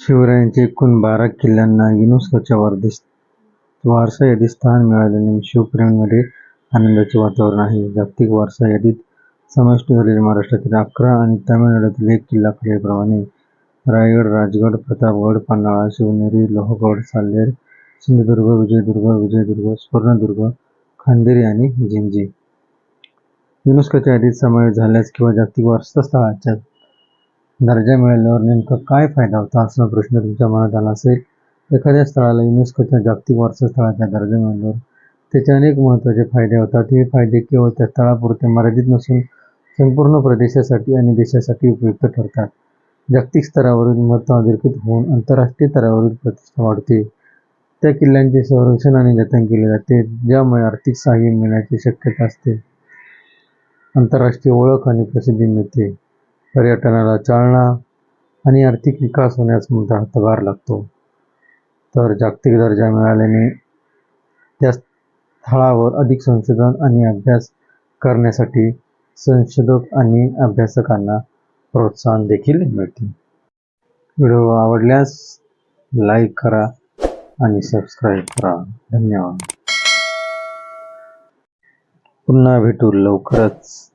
शिवरायांचे एकूण बारा किल्ल्यांना युनेस्कोच्या वारदिस वारसा यादीत स्थान मिळाल्याने शिवप्रेमींमध्ये आनंदाचे वातावरण आहे. जागतिक वारसा यादीत समाविष्ट झालेले महाराष्ट्रातील अकरा आणि तामिळनाडूतील एक किल्ला खालीलप्रमाणे रायगड, राजगड, प्रतापगड, पन्हाळा, शिवनेरी, लोहगड, साल्लेर सिंधुदुर्ग, विजयदुर्ग, विजयदुर्ग, सुवर्णदुर्ग, खांदेरी आणि जिंजी. युनेस्कोच्या यादीत समावेश झाल्यास किंवा जागतिक वारसा स्थळाच्या दर्जा मिळाल्यावर नेमका काय फायदा होता असा प्रश्न तुमच्या मनात आला असेल. एखाद्या स्थळाला युनेस्कोच्या जागतिक वारसास्थळाचा दर्जा मिळाल्यावर त्याचे अनेक महत्त्वाचे फायदे होतात. हे फायदे केवळ त्या स्थळापुरते मर्यादित नसून संपूर्ण प्रदेशासाठी आणि देशासाठी उपयुक्त ठरतात. जागतिक स्तरावरील महत्त्व अधोरेखित होऊन आंतरराष्ट्रीय स्तरावरील प्रतिष्ठा वाढते. त्या किल्ल्यांचे संरक्षण आणि जतन केले जाते, ज्यामुळे आर्थिक सहाय्य मिळण्याची शक्यता असते. आंतरराष्ट्रीय ओळख आणि प्रसिद्धी मिळते. पर्यटनाला चालना आणि आर्थिक विकास होण्यास मोठा हातभार लागतो. तर जागतिक दर्जा मिळाल्याने त्या स्थळावर अधिक संशोधन आणि अभ्यास करण्यासाठी संशोधक आणि अभ्यासकांना प्रोत्साहन देखील मिळते. व्हिडिओ आवडल्यास लाईक करा आणि सबस्क्राईब करा. धन्यवाद. पुन्हा भेटू लवकरच.